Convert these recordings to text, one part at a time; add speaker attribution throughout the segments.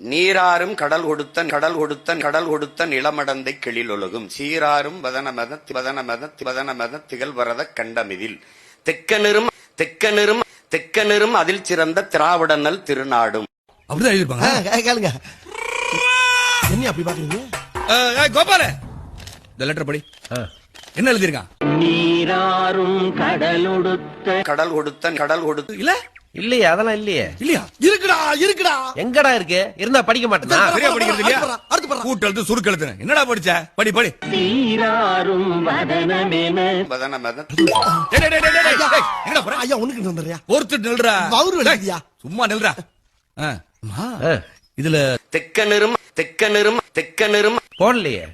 Speaker 1: நீராறும் கடல் கொடுத்தன் கடல் கொடுத்தன் கடல் கொடுத்தன் இளமடந்தை கிளிலொழுகும். சீராறும் வதனமத வதனமத வதனமத திகழ் வரத கண்டமிதில். தெக்கனிரும் தெக்கனிரும் தெக்கனிரும் அதில் சிறந்த திராவிடனல் திருநாடும்.
Speaker 2: கேளுங்க. என்ன அப்படி பாக்குறீங்க
Speaker 3: அஹ், ஏய், கோபால இந்த லெட்டர் படி. என்ன எழுதிருக்கான்
Speaker 4: நீராறும் கடலொடுத்த
Speaker 1: கடல் கொடுத்தன் கடல் கொடுத்து
Speaker 3: இல்ல?
Speaker 5: இல்லையே அதெல்லாம் இல்லையே.
Speaker 3: இல்லையா?
Speaker 2: இருக்குடா இருக்குடா.
Speaker 5: எங்கடா இருக்கு? இருந்தா படிக்க மாட்டேனா
Speaker 3: சரியா படிக்கிறது இல்லையா?
Speaker 2: அடுத்து பாரு.
Speaker 3: கூட்டெழுத்து சுருக்கெழுத்து என்னடா படிச்ச? படி படி.
Speaker 4: சீராறும் வதனமென.
Speaker 1: வதனமத
Speaker 3: டேய், டேய், டேய், எங்கடா போற?
Speaker 2: ஐயா உனக்கு வந்துடுறியா
Speaker 3: பொறுத்து நில்றா. டேய்,
Speaker 2: வலிக்குதியா?
Speaker 3: சும்மா நில்றா. அம்மா, இதுல
Speaker 1: தெக்கனிரும் தெக்கனிரும் தெக்கனிரும்.
Speaker 5: போடலையே.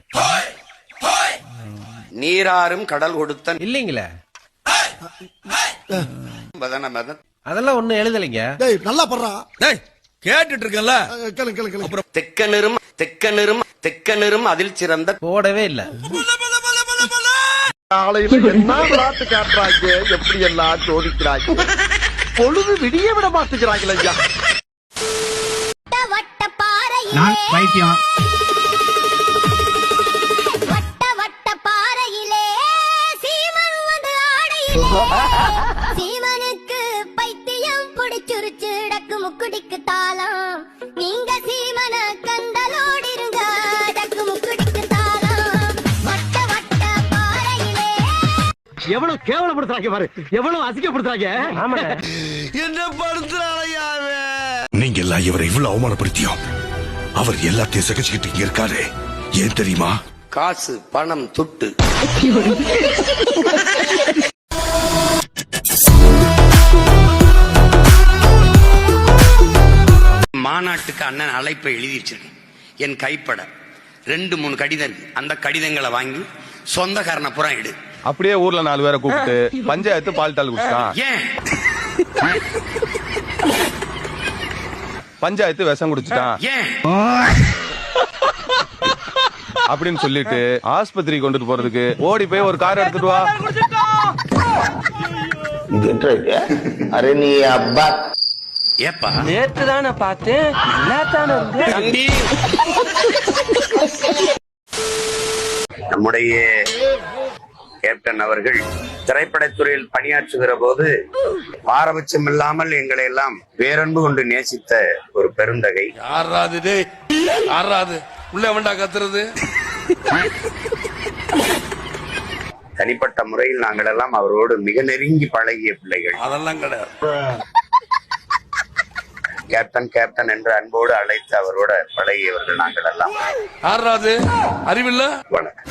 Speaker 1: நீராறும் கடல் கொடுத்தன்.
Speaker 5: இல்லைங்களே.
Speaker 1: வதனமத
Speaker 5: அதெல்லாம் ஒண்ணும் எழுதலைங்க.
Speaker 2: டேய் நல்லா படுறா.
Speaker 3: டேய் கேட்டுட்டு இருக்கேன்ல.
Speaker 2: ஆ, கேளுங்க கேளுங்க கேளுங்க.
Speaker 1: தெக்கனிரும் தெக்கனிரும் தெக்கனிரும் அதில் சிறந்த
Speaker 5: போடவே இல்ல.
Speaker 6: காலையில என்ன விளையாட்டு காட்டுறாங்க? எப்படி எல்லாம் சோதிக்கிறாங்க? பொழுது விடிய விட மாட்டேங்கிறாங்களே ஐயா.
Speaker 7: வட்ட வட்ட பாறையிலே
Speaker 8: நான் பைத்தியம்.
Speaker 7: வட்ட வட்ட பாறையிலே சீமன் வந்து ஆடையிலே. முக்குடிக்கு தாளம் நீங்க சீமன கண்டலோடிருங்க டக்கு முக்குடிக்கு தாளம் வட்ட வட்ட பாறையிலே.
Speaker 6: எவ்வளவு கேவலப்படுத்துறாங்க பாரு. எவ்வளவு அசிங்கப்படுத்துறாங்க.
Speaker 2: என்ன படுத்துறாளையா
Speaker 9: நீங்க எல்லாம் இவரை இவ்வளவு அவமானப்படுத்தியும் அவர் எல்லாத்தையும் சகிச்சுக்கிட்டு இங்க இருக்காரு. ஏன் தெரியுமா?
Speaker 1: காசு பணம் துட்டு. மாநாட்டுக்கு அண்ணன் அழைப்பை எழுதி வச்சிருக்கேன். என் கைப்பட. ரெண்டு மூணு கடிதம் அந்த கடிதங்களை வாங்கி சொந்தக்காரனை புறம் எடு.
Speaker 10: அப்படியே ஊர்ல நாலு பேரை கூப்பிட்டு பஞ்சாயத்து பால்டால் குடிச்சிட்டான்
Speaker 1: ஏன்?
Speaker 10: பஞ்சாயத்து விஷம் குடிச்சிட்டான்
Speaker 1: ஏன்?
Speaker 10: அப்படின்னு சொல்லிட்டு ஆஸ்பத்திரி கொண்டுட்டு போறதுக்கு ஓடி போய் ஒரு கார் எடுத்துட்டு வா.
Speaker 6: அரே நீ அப்பா.
Speaker 1: ஏப்பா?
Speaker 5: நேத்து தானே பார்த்தேன். தானே
Speaker 1: தம்பி! நம்முடைய கேப்டன் அவர்கள் திரைப்படத்துறையில் பணியாற்றுகிற போது பாரபட்சம் இல்லாமல் எங்களை எல்லாம் பேரன்பு கொண்டு நேசித்த ஒரு பெருந்தகை.
Speaker 3: யாராது டேய். யாராது உள்ள வேண்டா கத்துறது.
Speaker 1: தனிப்பட்ட முறையில் நாங்கள் எல்லாம் அவரோடு மிக நெருங்கி பழகிய பிள்ளைகள்.
Speaker 3: அதெல்லாம் கிடையாது.
Speaker 1: கேப்டன் கேப்டன் என்று அன்போடு அழைத்து அவரோட பழகியவர்கள் நாங்கள் எல்லாம்.
Speaker 3: யாராது அறிவில்ல?
Speaker 1: வணக்கம்.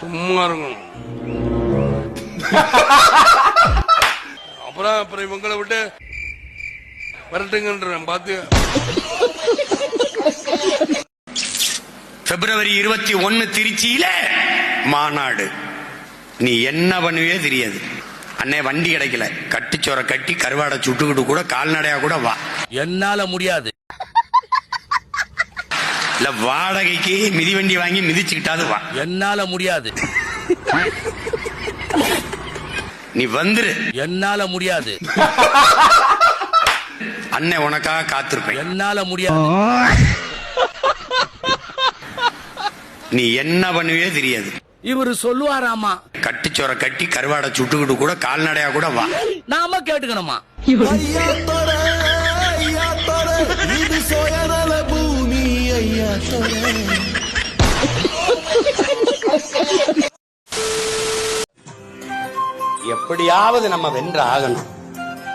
Speaker 3: சும்மா இருக்கும் அப்புறம் அப்புறம் இவங்களை விட்டு வரட்டுங்கன்றேன் பாத்து
Speaker 1: பிப்ரவரி இருபத்தி ஒன்னு திருச்சியில மாநாடு. நீ என்ன பண்ணுவே தெரியாது. அண்ணே வண்டி கிடைக்கல. கட்டிச்சோர கட்டி கருவாடை சுட்டுக்கிட்டு கூட கால்நடையா கூட வா.
Speaker 3: என்னால முடியாது.
Speaker 1: இல்ல வாடகைக்கு மிதிவண்டி வாங்கி மிதிச்சுக்கிட்டாது வா.
Speaker 3: என்னால முடியாது.
Speaker 1: நீ வந்துரு.
Speaker 3: என்னால முடியாது.
Speaker 1: அண்ணன் உனக்காக காத்திருப்பேன்.
Speaker 3: என்னால முடியாது.
Speaker 1: நீ என்ன பண்ணுவே தெரியாது.
Speaker 3: இவரு சொல்லுவாராமா?
Speaker 1: கட்டிச்சோர கட்டி கருவாடை சுட்டுக்கிட்டு கூட கால்நடையா கூட வா.
Speaker 3: நாம கேட்டுக்கணுமா?
Speaker 1: எப்படியாவது நம்ம வென்று ஆகணும்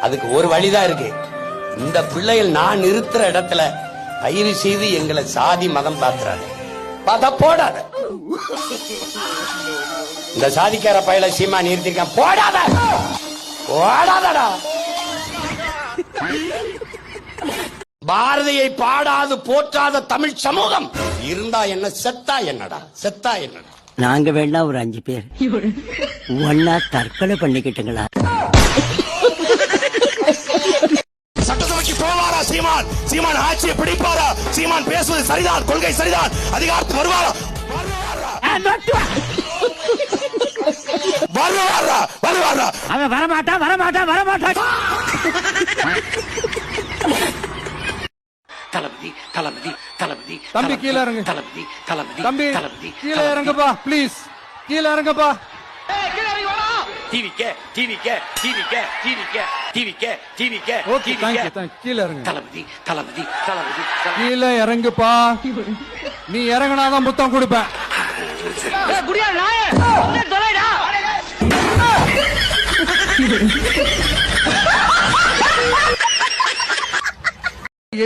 Speaker 1: அதுக்கு ஒரு வழிதான் இருக்கு. இந்த பிள்ளைகள் நான் நிறுத்துற இடத்துல தயவு செய்து எங்களை சாதி மதம் பார்க்கிறாங்க பத போடாத. இந்த சாதிக்கார பயல சீமா நிறுத்திருக்கேன். போடாத. போடாதடா. பாரதியை பாடாது போற்றாத தமிழ் சமூகம். இருந்தா என்ன செத்தா என்னடா? செத்தா என்னடா?
Speaker 4: நாங்க வேணா ஒரு அஞ்சு பேர். ஒன்னா தற்கொலை பண்ணிக்கிட்டுங்களா?
Speaker 9: சட்டசபைக்கு போவாரா சீமான்? சீமான் ஆட்சியை பிடிப்பாரா? சீமான் பேசுவது சரிதான் கொள்கை சரிதான். அதிகாரத்து வருவாரா? வருவாரா? வருவாரா?
Speaker 8: அவன் வரமாட்டான் வரமாட்டான் வரமாட்டான்
Speaker 1: தளபதி தளபதி தளபதி
Speaker 11: தம்பி, கீழே இறங்கு.
Speaker 1: தளபதி தளபதி
Speaker 11: தம்பி
Speaker 1: தளபதி
Speaker 11: கீழே இறங்குப்பா ப்ளீஸ் கீழே இறங்குப்பா.
Speaker 1: டிவிக்க டிவிக்க டிவிக்க டிவிக்க டிவிக்க டிவிக்க
Speaker 11: okay thank you thank you கீழே இறங்கு.
Speaker 1: தளபதி தளபதி தளபதி.
Speaker 11: கீழே இறங்குப்பா. நீ இறங்குனாதான் புத்தம் கொடுப்பேன்.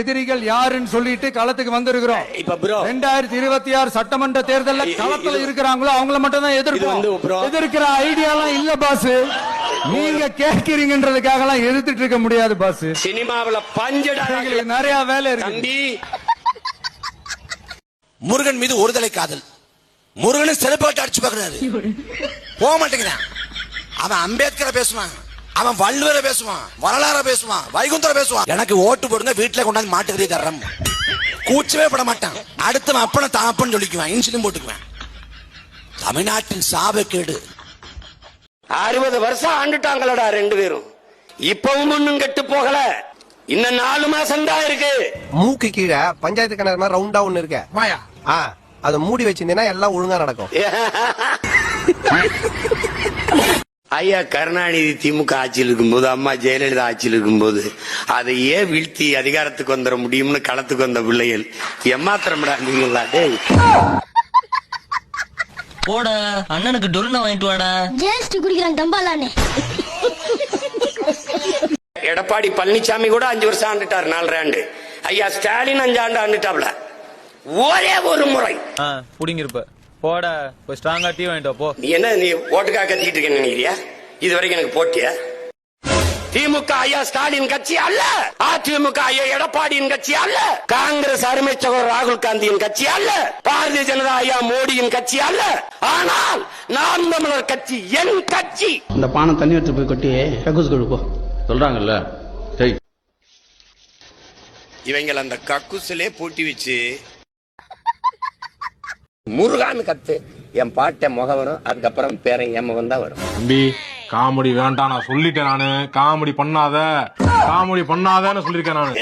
Speaker 11: எதிரிகள் யாருன்னு சொல்லிட்டு களத்துக்கு வந்திருக்கிறோம்.
Speaker 1: இப்ப.
Speaker 11: ரெண்டாயிரத்தி இருபத்தி ஆறு சட்டமன்ற தேர்தல்ல களத்துல இருக்கிறாங்களோ அவங்கள மட்டும் தான் எதிர்ப்போம். எதிர்க்கிற ஐடியா எல்லாம் இல்ல பாஸ் நீங்க கேட்கிறீங்கன்றதுக்காக எல்லாம் எதிர்த்துட்டு இருக்க முடியாது பாஸ்
Speaker 1: சினிமாவுல பஞ்சடா
Speaker 11: நிறைய வேலை இருக்கு.
Speaker 1: தம்பி.
Speaker 9: முருகன் மீது ஒருதலை காதல். முருகனை செருப்பாட்டு அடிச்சு பாக்குறாரு போக மாட்டேங்கிறான். அவன் அம்பேத்கரை பேசுவான். அவன் வள்ளுவரை பேசுவான் வரலாற பேசுவான் வைகுந்தரை பேசுவான். எனக்கு ஓட்டு போடுங்க வீட்டுல கொண்டாந்து மாட்டுக்கறி தர்றோம் கூச்சவே பட மாட்டான். அடுத்தவன் அப்பனை தாப்பன்னு சொல்லிக்குவான் இன்சுலின் போட்டுக்குவான். தமிழ்நாட்டின் சாபக்கேடு.
Speaker 1: அறுபது வருஷம் ஆண்டுட்டாங்களடா ரெண்டு பேரும். இப்பவும் ஒண்ணும் கெட்டு போகல. இன்னும் நாலு மாசம் தான் இருக்கு.
Speaker 12: மூக்கு கீழே பஞ்சாயத்து கிணறு மாதிரி ரவுண்டா ஒண்ணு இருக்க.
Speaker 9: வாயா.
Speaker 12: ஆ அதை மூடி வச்சிருந்தீங்கன்னா எல்லாம் ஒழுங்கா நடக்கும்.
Speaker 1: ஐயா கருணாநிதி திமுக ஆட்சியில் இருக்கும்போது அம்மா ஜெயலலிதா ஆட்சியில் இருக்கும்போது அதை ஏன் வீழ்த்தி அதிகாரத்துக்கு வந்துட முடியும்னு களத்துக்கு வந்த பிள்ளைகள் எம்மாத்திரம்டா நீங்களா டேய்.
Speaker 4: போட அண்ணனுக்கு டொல்னா வாங்கிட்டு வாடா.
Speaker 7: ஜேஸ்டி குடிக்கிறான் டம்பாலானே
Speaker 1: எடப்பாடி பழனிசாமி கூட அஞ்சு வருஷம் ஆண்டுட்டார் நாலரை ஆண்டு. ஐயா ஸ்டாலின் அஞ்சு ஆண்டு ஆண்டுட்டாப்ல. ஒரே ஒரு முறை.
Speaker 13: புடிங்கிருப்ப. போட போய் ஸ்ட்ராங்கா டீ வாங்கிட்டு போ.
Speaker 1: நீ என்ன நீ ஓட்டுக்காக கத்திட்டு இருக்கேன்னு நினைக்கிறியா? இது வரைக்கும் எனக்கு போட்டியா? திமுக ஐயா ஸ்டாலின் கட்சி அல்ல. அதிமுக ஐயா எடப்பாடியின் கட்சி அல்ல. காங்கிரஸ் அருமை சகோதரர் ராகுல் காந்தியின் கட்சி அல்ல. பாரதிய ஜனதா ஐயா மோடியின் கட்சி அல்ல. ஆனால் நாம் தமிழர் கட்சி என் கட்சி.
Speaker 14: இந்த பானை தண்ணி எடுத்து போய் கொட்டி கக்கூஸ் கொழுப்போ
Speaker 13: சொல்றாங்கல்ல. சரி
Speaker 1: இவங்க அந்த கக்குசிலே பூட்டி வச்சு முருகான்னு கத்து. என் பாட்டை முகம் வரும் அதுக்கப்புறம் பேரன் என் முகம் தான் வரும்.
Speaker 15: தம்பி காமெடி வேண்டாம் நான் சொல்லிட்டேன் நானு. காமெடி பண்ணாத. காமெடி பண்ணாதன்னு சொல்லிருக்கேன் நானு.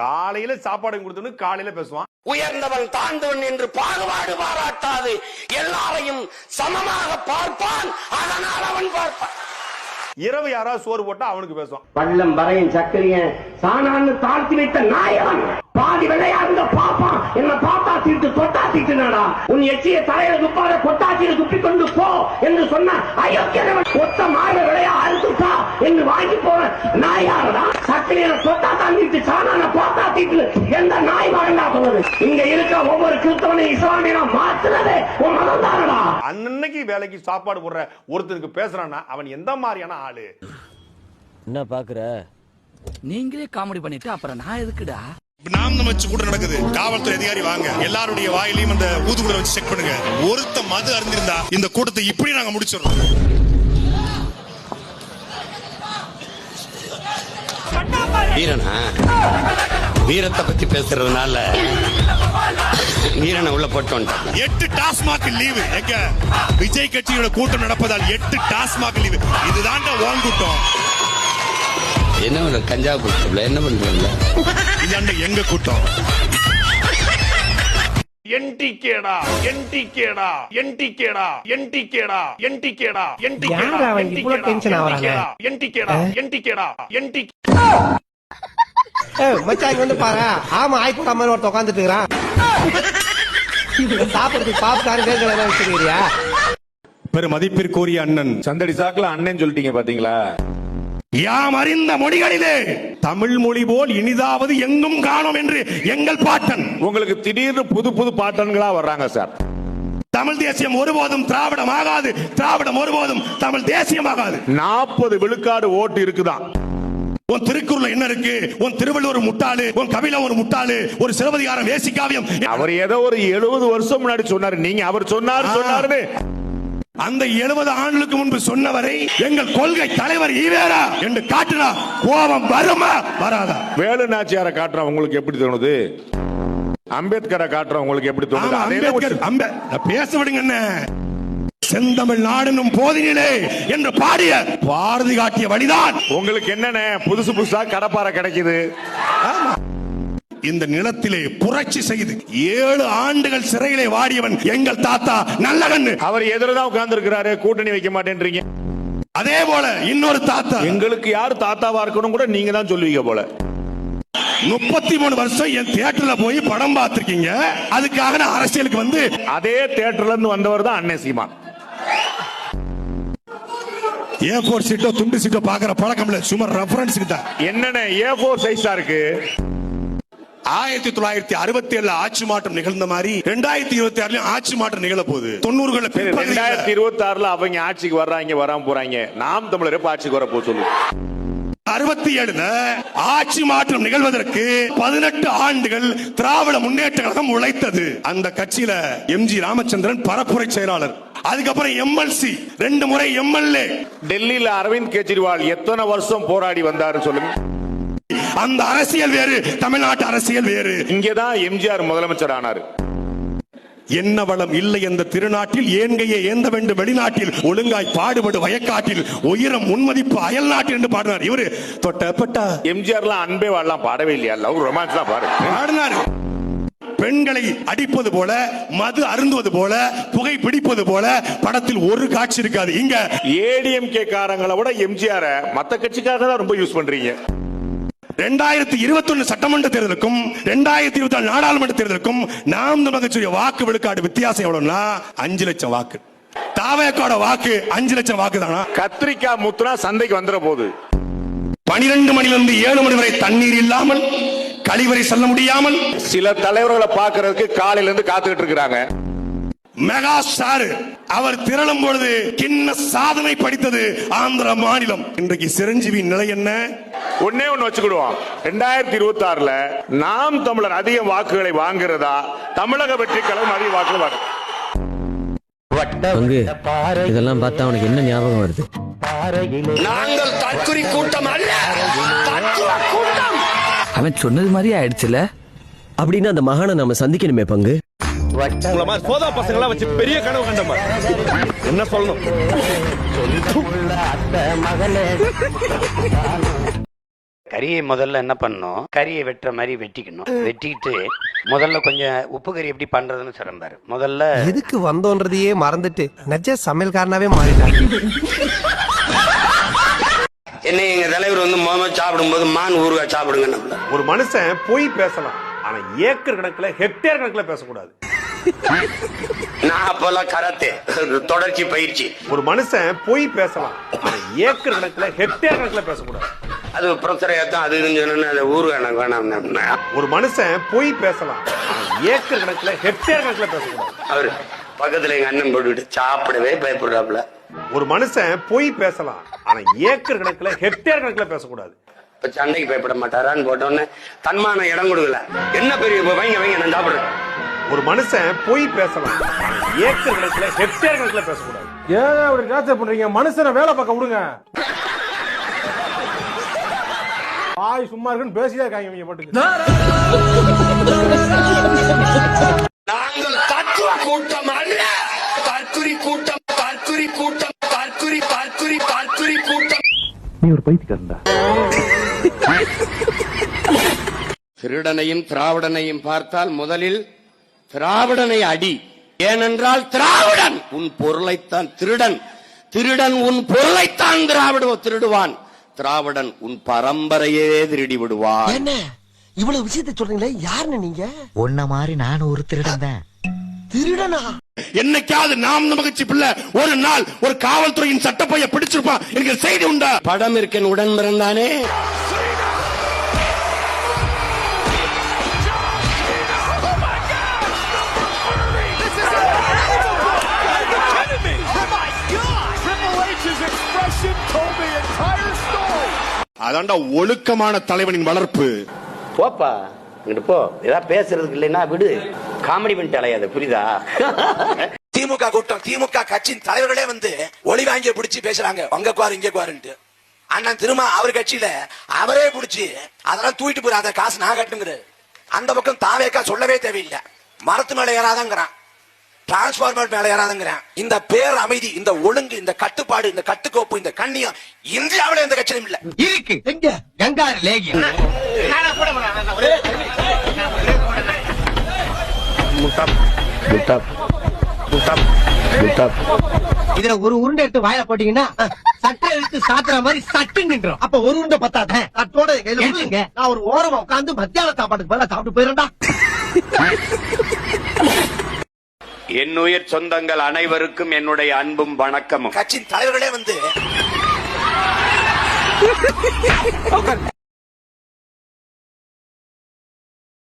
Speaker 15: காலையில சாப்பாடு கொடுத்தோன்னு காலையில பேசுவான்.
Speaker 1: உயர்ந்தவன் தாழ்ந்தவன் என்று பாகுபாடு பாராட்டாது. எல்லாரையும் சமமாக பார்ப்பான். அதனால் அவன் பார்ப்பான்.
Speaker 15: இரவு யாராவது சோறு போட்டா அவனுக்கு பேசும்
Speaker 14: பள்ளம் வரையும் சக்கரியன் சாணான்னு தாழ்த்தி வைத்த நாயவன் பாதி விளையாடுங்க பாப்பான் என்ன பாத்தா தீட்டு தொட்டா தீட்டுனாடா உன் எச்சிய தலையில துப்பாத கொட்டாச்சியில துப்பி கொண்டு போ என்று சொன்ன அயோக்கியவன் ஒத்த மாற விளையா அறுத்துப்பா என்று வாங்கி போற நாயாரடா சக்கரையனை தொட்டா தாண்டிட்டு சாணான போட்டா தீட்டு எந்த நாய் வாங்கடா சொன்னது? இங்க இருக்க ஒவ்வொரு கிறிஸ்தவனையும் இஸ்லாமியனா மாத்துனதே உன் மதம் தானடா
Speaker 15: அன்னன்னைக்கு வேலைக்கு சாப்பாடு போடுற ஒருத்தருக்கு பேசுறான்னா அவன் எந்த மாதிரியான ஆளு?
Speaker 12: என்ன பாக்குற?
Speaker 4: நீங்களே காமெடி பண்ணிட்டு அப்புறம் நான் எதுக்குடா?
Speaker 9: நாம் வச்சு கூட நடக்குது. காவல்துறை அதிகாரி வாங்க. எல்லாருடைய வாயிலையும் அந்த ஊதுகுலை வச்சு செக் பண்ணுங்க. ஒருத்த மது அறிந்திருந்தா இந்த கூட்டத்தை இப்படி நாங்க முடிச்சிடறோம்.
Speaker 1: வீரனா வீரத்தை பத்தி பேசுறதுனால வீரனை உள்ள போட்டு வந்துட்டான்.
Speaker 9: எட்டு டாஸ்மாக் லீவு. எங்க விஜய் கட்சியோட கூட்டம் நடப்பதால் எட்டு டாஸ்மாக் லீவு. இதுதான்டா ஓன் கூட்டம்
Speaker 1: என்ன பண்ற கஞ்சா குடிச்சல என்ன பண்றீங்க?
Speaker 9: இதாண்ட எங்க கூட்டம்?
Speaker 15: என்டிகேடா என்டிகேடா என்டிகேடா என்டிகேடா என்டிகேடா
Speaker 12: ஆவறானே?
Speaker 15: என்டிகேடா என்டிகேடா என்டி
Speaker 12: மச்சான் இங்க வந்து பாரு. ஆமா மாதிரி ஒருத்த உட்காந்துட்டு இருக்கிறான். சாப்பிடுறதுக்கு பாப்கார்ன் வேர்க்கடலை வச்சிருக்கிறியா?
Speaker 9: பெரும் மதிப்பிற்குரிய அண்ணன்.
Speaker 15: சந்தடி சாக்குல அண்ணன் சொல்லிட்டீங்க பாத்தீங்களா?
Speaker 9: யாம் அறிந்த மொழிகளிலே தமிழ் மொழி போல் இனிதாவது எங்கும் காணோம் என்று எங்கள் பாட்டன்.
Speaker 15: உங்களுக்கு திடீர்னு புது புது பாட்டன்களா வர்றாங்க சார்.
Speaker 9: தமிழ் தேசியம் ஒருபோதும் திராவிடம் ஆகாது திராவிடம் ஒருபோதும் தமிழ் தேசியமாகாது.
Speaker 15: நாற்பது விழுக்காடு ஓட்டு இருக்குதான்
Speaker 9: உன் திருக்குறள் என்ன இருக்கு? உன் திருவள்ளுவர் முட்டாளு உன் கபிலம் ஒரு முட்டாளு ஒரு சிலப்பதிகாரம் வேசிக்காவியம்.
Speaker 15: அவர் ஏதோ ஒரு எழுபது வருஷம் முன்னாடி சொன்னாரு. நீங்க அவர் சொன்னாரு சொன்னாருன்னு.
Speaker 9: அந்த எழுபது ஆண்டுகளுக்கு முன்பு சொன்னவரை எங்கள் கொள்கை தலைவர் ஈவேரா என்று காட்டினா கோபம் வருமா? வராதா?
Speaker 15: வேலு நாச்சியாரை காட்டுறோம் உங்களுக்கு எப்படி தோணுது? அம்பேத்கரை காட்டுறோம் உங்களுக்கு எப்படி தோணுது?
Speaker 9: அம்பேத்கர் அம்பே பேச விடுங்க என்ன? செந்தமிழ் நாடெனும் போதினிலே என்று பாடிய பாரதி காட்டிய வழிதான்.
Speaker 16: உங்களுக்கு என்னென்ன புதுசு புதுசா கடப்பாறை கிடைக்குது?
Speaker 9: ஆமா. இந்த நிலத்திலே புரட்சி செய்து ஏழு ஆண்டுகள் சிறையிலே வாடியவன் எங்கள் தாத்தா நல்லகண்ணு.
Speaker 16: அவர் எதிரதான் உட்கார்ந்து இருக்கிறாரு கூட்டணி வைக்க மாட்டேன்றீங்க.
Speaker 9: அதே போல இன்னொரு தாத்தா.
Speaker 16: எங்களுக்கு யார் தாத்தாவா இருக்கணும் கூட நீங்க தான் சொல்லுவீங்க போல.
Speaker 9: முப்பத்தி மூணு வருஷம் என் தியேட்டர்ல போய் படம் பார்த்திருக்கீங்க. அதுக்காக நான் அரசியலுக்கு வந்து
Speaker 16: அதே தியேட்டர்ல இருந்து வந்தவர் தான் அண்ணன் சீமான்.
Speaker 9: ஏ போர் சீட்டோ துண்டு சீட்டோ பாக்குற பழக்கம் இல்ல. சும்மா ரெஃபரன்ஸுக்கு தான்.
Speaker 16: என்னென்ன ஏ போர் சைஸா இருக்கு?
Speaker 9: ஆயிரத்தி தொள்ளாயிரத்தி அறுபத்தி ஏழுல ஆட்சி மாற்றம் நிகழ்ந்த மாதிரி ரெண்டாயிரத்தி இருபத்தி ஆறுலயும் ஆட்சி மாற்றம் நிகழ போகுது தொண்ணூறுகளை
Speaker 16: ரெண்டாயிரத்தி இருபத்தி ஆறுல அவங்க ஆட்சிக்கு வர்றாங்க வராம போறாங்க. நாம் தமிழர் ஆட்சிக்கு வர போ சொல்லு
Speaker 9: அறுபத்தி ஏழுல ஆட்சி மாற்றம் நிகழ்வதற்கு பதினெட்டு ஆண்டுகள் திராவிட முன்னேற்ற கழகம் உழைத்தது. அந்த கட்சியில எம் ஜி ராமச்சந்திரன் பரப்புரை செயலாளர். அதுக்கப்புறம் எம்எல்சி ரெண்டு முறை எம்எல்ஏ
Speaker 16: டெல்லியில அரவிந்த் கெஜ்ரிவால் எத்தனை வருஷம் போராடி வந்தாரு சொல்லுங்க.
Speaker 9: அந்த அரசியல் வேறு தமிழ்நாட்டு அரசியல் வேறு.
Speaker 16: இங்கதான் எம்ஜிஆர் முதலமைச்சர் ஆனாரு.
Speaker 9: என்ன வளம் இல்லை என்ற திருநாட்டில் ஏன்கையே ஏந்த வேண்டும் வெளிநாட்டில் ஒழுங்காய் பாடுபடு வயக்காட்டில் உயரம் முன்மதிப்பு அயல் நாட்டில் என்று பாடினார். இவரு தொட்டப்பட்டா
Speaker 16: எம்ஜிஆர்லாம் அன்பே வாழலாம் பாடவே இல்லையா? லவ் ரொமான்ஸ் தான் பாடு.
Speaker 9: பாடினார். பெண்களை அடிப்பது போல மது அருந்துவது போல புகை பிடிப்பது போல படத்தில் ஒரு காட்சி இருக்காது. இங்க
Speaker 16: ஏடிஎம்கே காரங்களை விட எம்ஜிஆர் மத்த கட்சிக்காக தான் ரொம்ப யூஸ் பண்றீங்க.
Speaker 9: ரெண்டாயிரத்தி இருபத்தி ஒன்னு சட்டமன்ற தேர்தலுக்கும் ரெண்டாயிரத்தி இருபத்தி நாலு நாடாளுமன்ற தேர்தலுக்கும் நாம் தமிழகத்துடைய வாக்கு விழுக்காடு வித்தியாசம் எவ்வளவுன்னா அஞ்சு லட்சம் வாக்கு. தாவேக்கோட வாக்கு அஞ்சு லட்சம் வாக்கு தானா
Speaker 16: கத்திரிக்காய் முத்துனா சந்தைக்கு வந்துட போகுது
Speaker 9: பனிரெண்டு மணிலிருந்து ஏழு மணி வரை தண்ணீர் இல்லாமல் கழிவறை செல்ல முடியாமல்
Speaker 16: சில தலைவர்களை பாக்குறதுக்கு காலையில இருந்து காத்துக்கிட்டு இருக்கிறாங்க.
Speaker 9: Mega star. அவர் திரளும் பொழுது கிண்ண சாதனை படித்தது ஆந்திர மாநிலம். இன்றைக்கு சிரஞ்சீவியின் நிலை என்ன?
Speaker 16: ஒன்னே ஒண்ணு வச்சுக்கிடுவோம். ரெண்டாயிரத்தி இருபத்தி ஆறுல நாம் தமிழர் அதிக வாக்குகளை வாங்குறதா? தமிழக வெற்றி கழகம் அதிக வாக்குகள் வாங்க
Speaker 2: பங்கு இதெல்லாம் பார்த்தா அவனுக்கு என்ன ஞாபகம் வருது?
Speaker 1: நாங்கள் தற்குறி கூட்டம் அல்ல.
Speaker 13: அவன் சொன்னது மாதிரி ஆயிடுச்சுல.
Speaker 2: அப்படின்னு அந்த மகானை நாம சந்திக்கணுமே பங்கு.
Speaker 17: உங்கள மாதிரி சோதா பசங்களா வச்சு பெரிய கனவு கண்டமா என்ன சொல்லணும்?
Speaker 1: கறியை முதல்ல என்ன பண்ணணும்? கறியை வெட்டுற மாதிரி வெட்டிக்கணும். வெட்டிக்கிட்டு முதல்ல கொஞ்சம் உப்பு கறி எப்படி பண்றதுன்னு சொல்றேன் முதல்ல
Speaker 2: எதுக்கு வந்தோன்றதையே மறந்துட்டு நெஜ சமையல்காரனாவே மாறிட்டாங்க
Speaker 1: என்ன எங்க தலைவர் வந்து முதல்ல சாப்பிடும்போது மான் ஊறுகாய் சாப்பிடுங்க
Speaker 16: ஒரு மனுஷன் பொய் பேசலாம். ஆனா ஏக்கர் கணக்குல ஹெக்டேர் கணக்குல பேசக்கூடாது.
Speaker 1: நான் அப்பெல்லாம் கராத்தே. தொடர்ச்சி பயிற்சி.
Speaker 16: ஒரு மனுஷன் பொய் பேசலாம். ஏக்கர் கணக்குல ஹெக்டேர் கணக்குல பேசக்கூடாது.
Speaker 1: அது ப்ரொஃபஸர் ஏத்தம் அது அந்த ஊறுகாய் எனக்கு வேணாம்
Speaker 16: ஒரு மனுஷன் பொய் பேசலாம். ஏக்கர் கணக்குல ஹெக்டேர் கணக்குல பேசக்கூடாது.
Speaker 1: அவரு பக்கத்துல எங்க அண்ணன் போட்டுக்கிட்டு சாப்பிடவே பயப்படுறாப்புல.
Speaker 16: ஒரு மனுஷன் பொய் பேசலாம். ஆனா ஏக்கர் கணக்குல ஹெக்டேர் கணக்குல பேசக்கூடாது.
Speaker 1: இப்ப சண்டைக்கு பயப்பட மாட்டாரான்னு போட்டோன்னே தன்மான இடம் கொடுக்கல. என்ன பெரிய வைங்க வைங்க நான் சாப்பிடுறேன்.
Speaker 16: ஒரு மனுஷன் பொய் பேசலாம். ஏக்கர் கணக்குல ஹெக்டேர் கணக்குல பேசக்கூடாது. ஏன் அப்படி டார்ச்சர் பண்றீங்க? மனுஷனை வேலை பார்க்க விடுங்க. வாய் சும்மா இருக்குன்னு பேசியே இருக்காங்க இவங்க பாட்டுக்கு.
Speaker 1: நாங்கள் தத்துவ கூட்டம் அல்ல. தற்குறி கூட்டம் தற்குறி கூட்டம் தற்குறி தற்குறி தற்குறி கூட்டம். திருடனையும் திராவிடனையும் பார்த்தால் முதலில் திராவிடனை அடி. ஏனென்றால் திராவிடன் உன் பொருளைத்தான் திருடன். திருடன் உன் பொருளைத்தான் திராவிட திருடுவான். திராவிடன் உன் பரம்பரையே திருடி விடுவான்.
Speaker 2: என்ன? இவ்வளவு விஷயத்தை சொல்றீங்களே? யாருன்னு நீங்க?
Speaker 4: உன்ன மாதிரி நானும் ஒரு திருடன் தான்
Speaker 2: திருடனா?
Speaker 9: என்னைக்காவது நாம் நமக்கு பிள்ளை ஒரு நாள் ஒரு காவல்துறையின் சட்டப்பைய பிடிச்சிருப்பான் எனக்கு செய்தி உண்டா?
Speaker 1: படம் இருக்கன் உடன் பிறந்தானே.
Speaker 9: அதான்டா ஒழுக்கமான தலைவனின் வளர்ப்பு.
Speaker 1: போப்பா இங்கிட்டு போ. ஏதாவது பேசுறதுக்கு இல்லைன்னா விடு. காமெடி பண்ணிட்டு அலையாது புரியுதா?
Speaker 18: திமுக கூட்டம் திமுக கட்சியின் தலைவர்களே வந்து ஒளி வாங்கி பிடிச்சி பேசுறாங்க. அங்க குவாரு இங்க குவாருன்ட்டு. அண்ணன் திரும்ப அவர் கட்சியில அவரே பிடிச்சி அதெல்லாம் தூக்கிட்டு போற அந்த காசு நான் கட்டுங்கிறாரு அந்த பக்கம் தாவேக்கா சொல்லவே தேவையில்லை. மரத்து மேல ஏறாதாங்கிறான். டிரான்ஸ்பார்மர் மேல ஏறாதுங்கிறேன். இந்த பேர் அமைதி இந்த ஒழுங்கு இந்த கட்டுப்பாடு இந்த கட்டுக்கோப்பு இந்த கண்ணியம் இந்தியாவில எந்த கட்சியிலும் இல்ல.
Speaker 2: இருக்கு. எங்க? கங்காரு லேகியம். இதுல ஒரு உருண்டை எடுத்து வாயில போட்டீங்கன்னா சட்டை எடுத்து சாத்துற மாதிரி சட்டு நின்றோம் அப்ப ஒரு உருண்டை பத்தாத? தட்டோட கையில நான் ஒரு ஓரமா உட்கார்ந்து மத்தியான சாப்பாட்டுக்கு பதிலா சாப்பிட்டு
Speaker 1: என்னுயிர் சொந்தங்கள் அனைவருக்கும் என்னுடைய அன்பும் வணக்கமும்.
Speaker 18: கட்சியின் தலைவர்களே வந்து